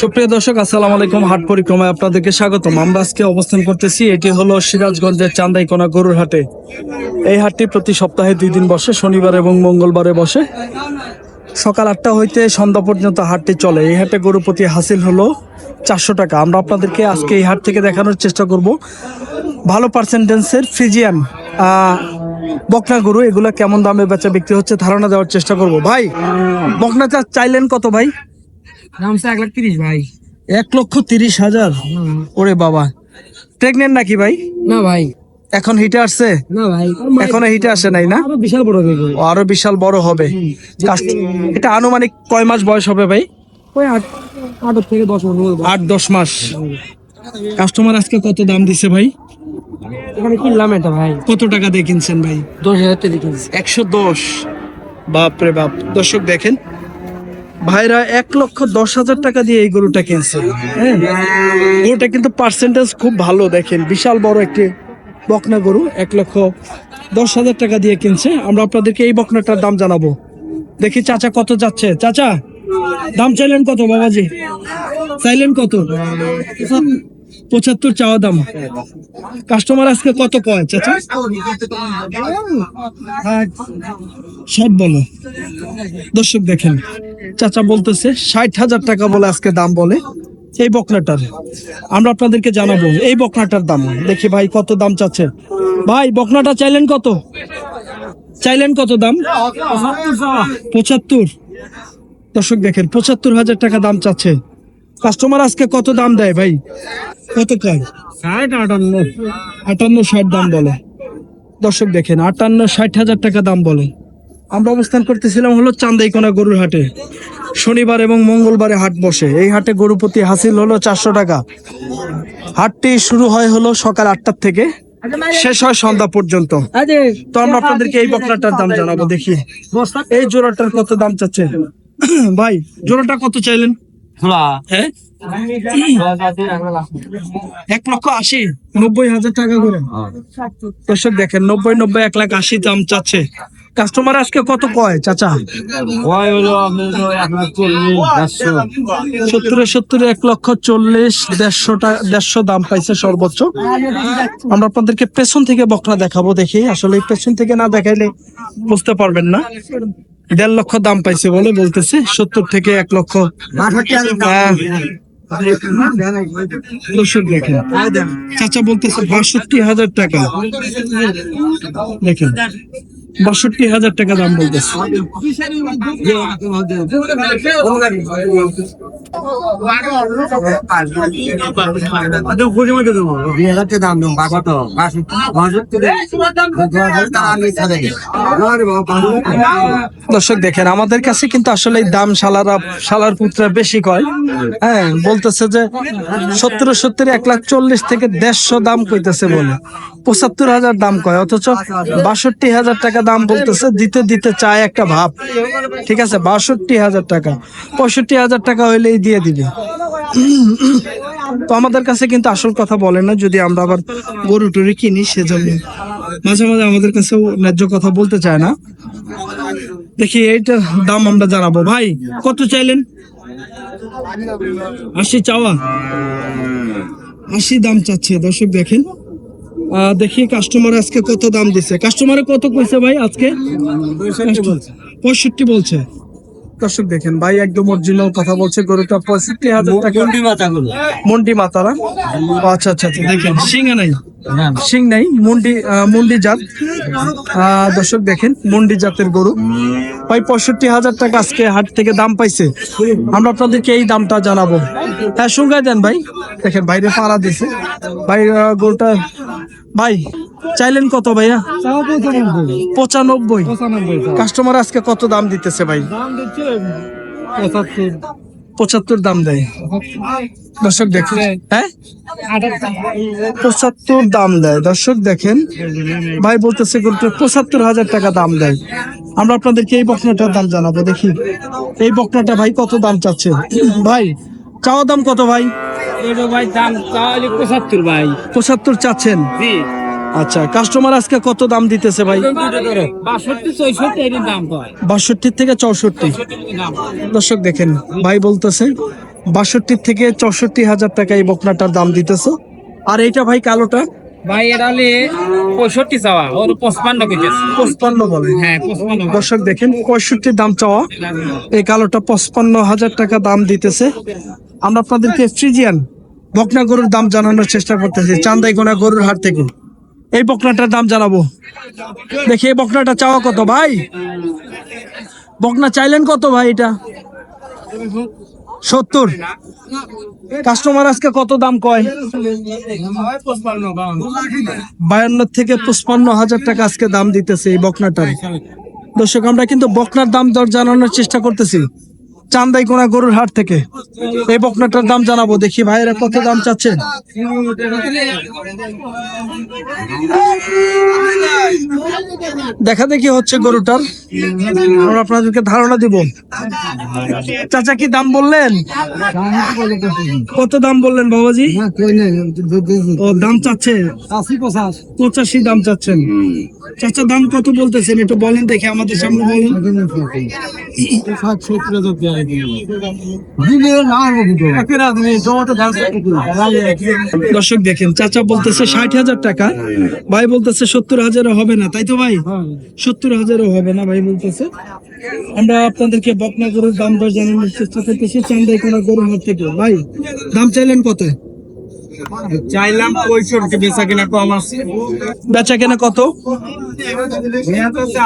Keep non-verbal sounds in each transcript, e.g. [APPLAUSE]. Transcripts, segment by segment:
সুপ্রিয় দর্শক আসসালামু আলাইকুম। হাট পরিক্রমায় আপনাদেরকে স্বাগতম। আমরা আজকে অবস্থান করতেছি এটি হলো সিরাজগঞ্জের চান্দাইকোনা গরুর হাটে। এই হাটটি প্রতি সপ্তাহে দুই দিন বসে শনিবার এবং মঙ্গলবারে বসে। সকাল আটটা হইতে সন্ধ্যা পর্যন্ত হাটটি চলে। এই হাটে গরু প্রতি হাসিল হলো চারশো টাকা। আমরা আপনাদেরকে আজকে এই হাট থেকে দেখানোর চেষ্টা করব। ভালো পার্সেন্টেন্সের ফিজিয়ান আহ, বকনা গরু এগুলো কেমন দামে বেচা বিক্রি হচ্ছে ধারণা দেওয়ার চেষ্টা করব। ভাই বকনাটা চাইলেন কত ভাই? দামটা এক লাখ তিরিশ ভাই। এক লক্ষ তিরিশ হাজার? ওরে বাবা। প্রেগনেন্ট নাকি ভাই? না ভাই। এখন হিটে আসছে? না ভাই। এখনও হিটে আসে নাই না? আরও বিশাল বড় হবে আরও বিশাল বড় হবে। এটা আনুমানিক কয় মাস বয়স হবে ভাই? ওই আট আট থেকে দশ মন আট দশ মাস। কাস্টমার আজকে কত দাম দিছে ভাই? এখানে কিনলাম এটা ভাই। কত টাকা দিয়ে কিনছেন ভাই? দশ হাজার টাকা কিনছি। একশো দশ। বাপরে বাপ। দর্শক দেখেন ভাইরা এক লক্ষ দশ হাজার টাকা দিয়ে এই গরুটা কিনছে হ্যাঁ? গরুটা কিন্তু পার্সেন্টেজ খুব ভালো, দেখেন। বিশাল বড় একটি বকনা গরু, এক লক্ষ দশ হাজার টাকা দিয়ে কিনছে। আমরা আপনাদেরকে এই বকনাটার দাম জানাব। দেখি চাচা কত যাচ্ছে। চাচা, দাম চাইলেন কত বাবাজি? চাইলেন কত? পঁচাত্তর চাওয়া দাম। কাস্টমার আজকে কত কয়, চাচা? সব বলো। দর্শক দেখেন চাচা বলতেছে ষাট হাজার টাকা বলে আজকে দাম বলে এই বকনাটার। আমরা আপনাদেরকে জানাব এই বকনাটার দাম। দেখি ভাই কত দাম চাচ্ছে। ভাই বকনাটা চাইলেন কত? চাইলেন কত দাম? পঁচাত্তর। দর্শক দেখেন পঁচাত্তর হাজার টাকা দাম চাচ্ছে। কাস্টমার আজকে কত দাম দেয় ভাই? কত কয় ষাট আটান্ন। আটান্ন ষাট দাম বলে। দর্শক দেখেন আটান্ন ষাট হাজার টাকা দাম বলে। আমরা অবস্থান করতেছিলাম হলো চান্দাইকোনা গরুর হাটে। শনিবার এবং মঙ্গলবারে হাট বসে। এই হাটে গরু প্রতি হাসিল হলো চারশো টাকা। হাটটি শুরু হয় হলো সকাল আটটার থেকে। শেষ হয় সন্ধ্যা পর্যন্ত। তো আমরা আপনাদেরকে এই বকনাটার দাম জানাব দেখি। এই জোড়াটার কত দাম চাচ্ছে [COUGHS] ভাই জোড়াটা কত চাইলেন? হ্যাঁ। [COUGHS] এক লক্ষ আশি নব্বই হাজার টাকা করে। দর্শক দেখেন নব্বই নব্বই এক লাখ আশি দাম চাচ্ছে। কাস্টমার আজকে কত কয় চাচা? সত্তরে সত্তরে এক লক্ষ চল্লিশ দেড়শো টাকা দেড়শো দাম পাইছে সর্বোচ্চ। আমরা আপনাদেরকে পেছন থেকে বকরা দেখাবো দেখি। আসলে পেছন থেকে না দেখাইলে বুঝতে পারবেন না। দেড় লক্ষ দাম পাইছে বলে বলতেছে। সত্তর থেকে এক লক্ষ চাচা বলতেছে বাষট্টি হাজার টাকা। দেখেন। বাষট্টি হাজার টাকা দাম বলতেছে। দর্শক দেখেন, আমাদের কাছে কিন্তু আসলে দাম শালারা শালার পুত্রা বেশি কয়। হ্যাঁ বলতেছে যে সত্তর সত্তর, এক লাখ চল্লিশ থেকে দেড়শো দাম কইতেছে বলে। পঁচাত্তর হাজার দাম কয়, অথচ বাষট্টি হাজার টাকা দাম বলতেছে, দিতে দিতে চায় একটা ভাব। ঠিক আছে, বাষট্টি হাজার টাকা। পঁয়ষট্টি হাজার টাকা হইলেই দিয়ে দিবে। তো আমাদের কাছে কিন্তু আসল কথা বলে না, যদি আমরা আবার গরু টরু কিনি, সেজন্য মাঝে মাঝে আমাদের কাছেও ন্যায্য কথা বলতে চায় না। দেখি, এইটার দাম আমরা জানাব। ভাই, কত চাইলেন? আশি চাওয়া। আশি দাম চাচ্ছে, দর্শক দেখেন। দেখি কাস্টমার আজকে কত দাম দিছে। কাস্টমারে কত কইছে ভাই আজকে? পঁয়ষট্টি বলছে। দর্শক দেখেন ভাই একদম অরিজিনাল কথা বলছে গরুটা পঁয়ষট্টি হাজার টাকা। মন্ডি মাতারা ও, আচ্ছা আচ্ছা আচ্ছা দেখেন সিংহা নাই। সিং নাই মুন্ডি মুন্ডি জাত। দর্শক দেখেন মুন্ডি জাতের গরু। ভাই পঁয়ষট্টি হাজার টাকা আজকে হাট থেকে দাম পাইছে। আমরা আপনাদেরকে এই দামটা জানাব। হ্যাঁ শুনগাই দেন ভাই। দেখেন বাইরে পাড়া দিছে। ভাই গরুটা ভাই চাইলেন কত ভাইয়া? পঁচানব্বই। কাস্টমার আজকে কত দাম দিতেছে ভাই? পঁচাত্তর। দাম দেয়। দর্শক দেখেন হ্যাঁ? পঁচাত্তর দাম দেয়। দর্শক দেখেন ভাই বলতেছে গরুটা পঁচাত্তর হাজার টাকা দাম দেয়। আমরা আপনাদেরকে এই বকনাটার দাম জানাব দেখি। এই বকনাটা ভাই কত দাম চাচ্ছে? ভাই চাওয়া দাম কত ভাই? ভাই দাম তাহলে পঁচাত্তর ভাই। পঁচাত্তর চাচ্ছেন? জি। আচ্ছা কাস্টমার আজকে কত দাম দিতেছে ভাই? বাষট্টি দাম কয়। থেকে চৌষট্টি। দর্শক দেখেন ভাই বলতেছে বাষট্টি থেকে চৌষট্টি হাজার টাকা এই বকনাটার দাম দিতেছে। আর এইটা ভাই কালোটা? ভাই এটা হলে পঁয়ষট্টি চাওয়া। ওর পঁচপান্ন কেটেছে পঁচপান্ন বলে। হ্যাঁ পঁচপান্ন দর্শক দেখেন পঁয়ষট্টি দাম চাওয়া। এই কালোটা পঁচপান্ন হাজার টাকা দাম দিতেছে। আমরা আপনাদেরকে ফ্রিজিয়ান বকনা গরুর দাম জানানোর চেষ্টা করতেছি চান্দাইগোনা গরুর হাট থেকে। এই বকনাটার দাম জানাব। দেখি এই বকনাটা চাওয়া কত ভাই? বকনা চাইলেন কত ভাই এটা? সত্তর। কাস্টমার আজকে কত দাম কয়? বায়ান্ন থেকে পঁচপান্ন হাজার টাকা আজকে দাম দিতেছে এই বকনাটার। দর্শক, আমরা কিন্তু বকনার দাম দর জানানোর চেষ্টা করতেছি। চান্দাই কোনা গরুর হাট থেকে। এই বকনাটার দাম জানাব, দেখি ভাইয়েরা কত দাম চাচ্ছেন। দেখা দেখি হচ্ছে গরুটার। আমরা আপনাদেরকে ধারণা দিব। চাচা কি দাম বললেন? কত দাম বললেন বাবাজি? ও, দাম চাচ্ছে। পঁচাশি দাম চাচ্ছেন। চাচা, দাম কত বলতেছেন? একটু বলেন দেখে আমাদের সামনে বলেন। দর্শক দেখেন, চাচা বলতেছে ষাট হাজার টাকা, ভাই বলতেছে সত্তর হাজারও হবে না, তাই তো ভাই? সত্তর হাজারও হবে না, ভাই বলতেছে। আমরা আপনাদেরকে বকনা গরুর দাম দর জানানোর চেষ্টা করতেছি চান্দাই কোনো গরুর হাট ভাই, দাম চাইলেন কত? চাইলাম পঁয়ষট্টি বেচা কিনা কম আছে। বেচা কেনা কত?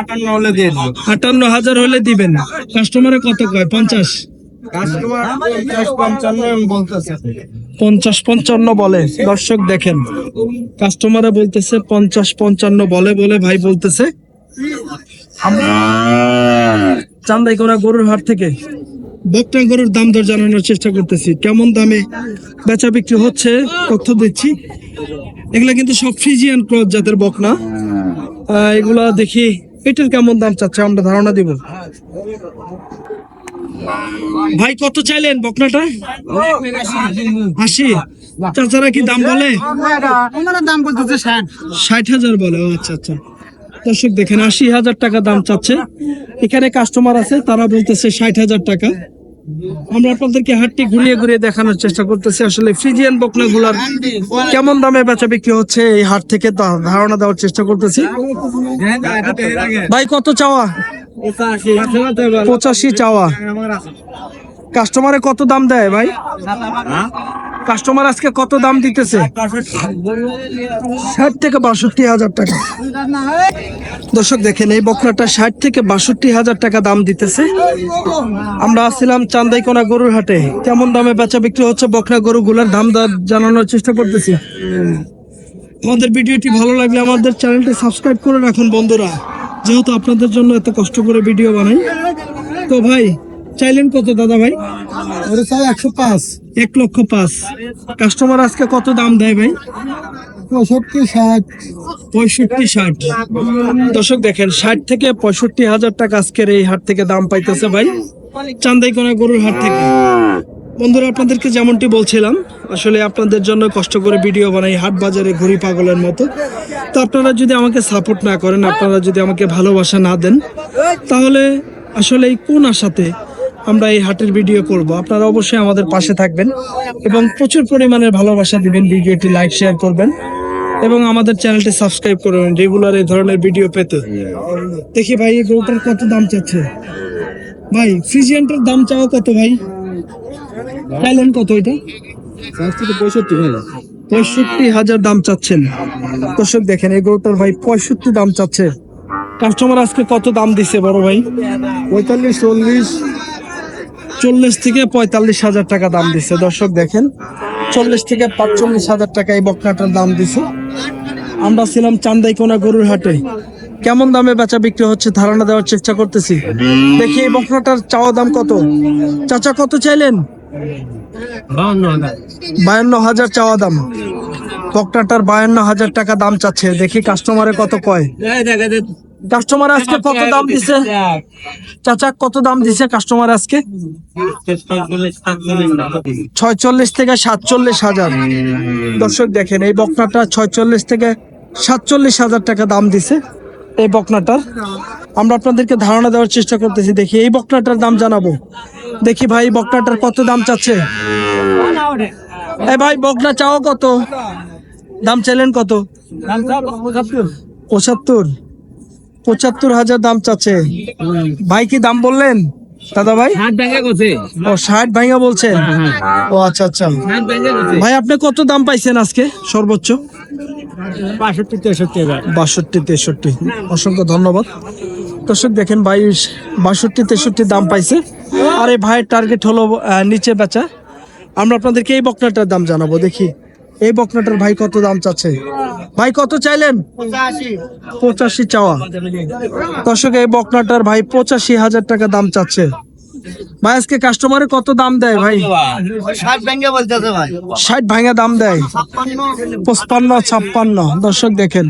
আটান্ন হলে দিয়ে আটান্ন হাজার হলে দিবেন কাস্টমারে কত কয়? পঞ্চাশ? পঞ্চাশ পঞ্চান্ন পঞ্চাশ পঞ্চান্ন বলে। দর্শক দেখেন। কাস্টমারে বলতেছে পঞ্চাশ পঞ্চান্ন বলে বলে ভাই বলতেছে। চান্দাই করা গরুর হাট থেকে। বকটা গরুর দাম দর জানানোর চেষ্টা করতেছি। কেমন দামে বেচা বিক্রি হচ্ছে তথ্য দিচ্ছি। এগুলা কিন্তু সব ফ্রিজিয়ান ক্রস জাতের বকনা। এগুলা দেখি এটার কেমন দাম চাচ্ছে আমরা ধারণা দিব। ভাই কত চাইলেন বকনাটা? আশি। চাচারা কি দাম বলে? দাম বলতেছে ষাট। ষাট হাজার বলে ও আচ্ছা আচ্ছা। দর্শক দেখেন, আশি হাজার টাকা দাম চাচ্ছে। এখানে কাস্টমার আছে, তারা বলতেছে ষাট হাজার টাকা। আমরা আপনাদেরকে হাটটি ঘুরিয়ে ঘুরিয়ে দেখানোর চেষ্টা করতেছি। আসলে ফ্রিজিয়ান বকনা গুলার কেমন দামে বেচা বিক্রি হচ্ছে এই হাট থেকে ধারণা দেওয়ার চেষ্টা করতেছি। ভাই, কত চাওয়া? পঁচাশি চাওয়া। কাস্টমারে কত দাম দেয় ভাই? কাস্টমার আজকে কত দাম দিতেছে? ষাট থেকে বাষট্টি হাজার টাকা। দর্শক দেখেন এই বকরাটা ষাট থেকে বাষট্টি হাজার টাকা দাম দিতেছে। আমরা আসছিলাম চান্দাইকোনা গরুর হাটে। কেমন দামে বেচা বিক্রি হচ্ছে বকনা গরুগুলার? দাম জানানোর চেষ্টা করতেছি। আমাদের ভিডিওটি ভালো লাগলে আমাদের চ্যানেলটি সাবস্ক্রাইব করে রাখুন বন্ধুরা। যেহেতু আপনাদের জন্য এত কষ্ট করে ভিডিও বানাই। তো ভাই চাইলেন কত দাদা ভাই? চাই একশো পাঁচ। এক লক্ষ পাঁচ। কাস্টমার আজকে কত দাম দেয় ভাই? পঁয়ষট্টি ষাট। পঁয়ষট্টি ষাট। দর্শক দেখেন ষাট থেকে পঁয়ষট্টি হাজার টাকা আজকের এই হাট থেকে দাম পাইতেছে ভাই। চান্দাইকোনা গরুর হাট থেকে। বন্ধুরা আপনাদেরকে যেমনটি বলছিলাম আসলে আপনাদের জন্য কষ্ট করে ভিডিও বানাই হাট বাজারে ঘুরি পাগলের মতো। তো আপনারা যদি আমাকে সাপোর্ট না করেন আপনারা যদি আমাকে ভালোবাসা না দেন তাহলে আসলে এই কোন আশাতে আমরা এই হাটের ভিডিও করব। আপনারা অবশ্যই আমাদের পাশে থাকবেন এবং প্রচুর পরিমাণের ভালোবাসা দিবেন ভিডিওটি লাইক শেয়ার করবেন এবং আমাদের চ্যানেলটি সাবস্ক্রাইব করবেন রেগুলার এই ধরনের ভিডিও পেতে। দেখি ভাই, এই গরুটার কত দাম চাচ্ছে? ভাই ফ্রিজিয়ানটার দাম চাওয়া কত ভাই? চাইলেন কত এটা? পঁয়ষট্টি পঁয়ষট্টি হাজার দাম চাচ্ছেন। দর্শক দেখেন, এই গরুটার ভাই পঁয়ষট্টি দাম চাচ্ছে। কাস্টমার আজকে কত দাম দিছে বড় ভাই? পঁয়তাল্লিশ, চল্লিশ। চল্লিশ থেকে পঁয়তাল্লিশ হাজার টাকা দাম দিছে। দর্শক দেখেন, চল্লিশ থেকে পাঁচচল্লিশ হাজার টাকা এই বকনাটার দাম দিছে। আমরা ছিলাম চান্দাইকোনা গরুর হাটে। কেমন দামে বেচা বিক্রি হচ্ছে ধারণা দেওয়ার চেষ্টা করতেছি। দেখি এই বকনাটার চাওয়া দাম কত? চাচা কত চাইলেন? বায়ান্ন হাজার চাওয়া দাম। বকনাটার বায়ান্ন হাজার টাকা দাম চাচ্ছে। দেখি কাস্টমারে কত কয়। কাস্টমার আজকে কত দাম দিছে? চাচা কত দাম দিছে কাস্টমার আজকে? ছয়চল্লিশ থেকে সাতচল্লিশ হাজার। দর্শক দেখেন এই বকনাটা ছয়চল্লিশ থেকে সাতচল্লিশ হাজার টাকা দাম দিছে এই বকনাটার। আমরা আপনাদেরকে ধারণা দেওয়ার চেষ্টা করতেছি দেখি এই বকনাটার দাম জানাব। দেখি ভাই বকনাটার কত দাম চাচ্ছে? এ ভাই বকনা চাও কত? দাম চাইলেন কত? পঁচাত্তর। পঁচাত্তর হাজার দাম চাচ্ছে। ভাই কি দাম বললেন? দাদা ভাই ও ষাট ভাইয়া বলছেন ও আচ্ছা আচ্ছা। ভাই আপনি কত দাম পাইছেন আজকে? সর্বোচ্চ? বাষট্টি তেষট্টি বাষট্টি তেষট্টি। অসংখ্য ধন্যবাদ। দর্শক দেখেন ভাই বাষট্টি তেষট্টি দাম পাইছে। আর এই ভাইয়ের টার্গেট হলো নিচে বেচা। আমরা আপনাদেরকে এই বকনাটার দাম জানাব দেখি। এই বকনাটার ভাই কত দাম চাচ্ছে? ভাই কত চাইলেন? পঁচাশি। চাওয়া। দর্শক এই বকনাটার ভাই পঁচাশি হাজার টাকা দাম চাচ্ছে। ভাই আজকে কাস্টমারে কত দাম দেয় ভাই। ষাট ভাঙা দাম দেয়। পঁচপান্ন ছাপ্পান্ন। দর্শক দেখেন।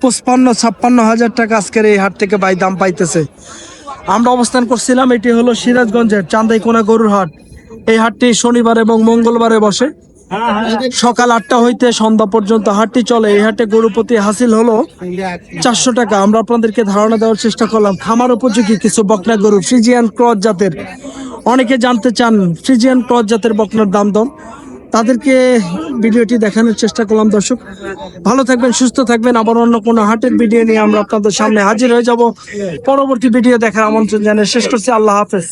পঁচপান্ন ছাপ্পান্ন হাজার টাকা আজকের এই হাট থেকে ভাই দাম পাইতেছে। আমরা অবস্থান করছিলাম এটি হলো সিরাজগঞ্জের চান্দাইকোনা গরুর হাট। এই হাটটি শনিবার এবং মঙ্গলবারে বসে। সকাল আটটা হইতে সন্ধ্যা পর্যন্ত হাটটি চলে। এই হাটে গরু প্রতি হাসিল হলো চারশো টাকা। আমরা আপনাদেরকে ধারণা দেওয়ার চেষ্টা করলাম, খামার উপযোগী কিছু বকনা গরু, ফ্রিজিয়ান ক্রস জাতের। অনেকে জানতে চান ফ্রিজিয়ান ক্রস জাতের বকনার দাম দম। তাদেরকে ভিডিওটি দেখানোর চেষ্টা করলাম, দর্শক। ভালো থাকবেন, সুস্থ থাকবেন। আবার অন্য কোনো হাটের ভিডিও নিয়ে আমরা আপনাদের সামনে হাজির হয়ে যাব। পরবর্তী ভিডিও দেখার আমন্ত্রণ জানিয়ে শেষ করছি। আল্লাহ হাফেজ।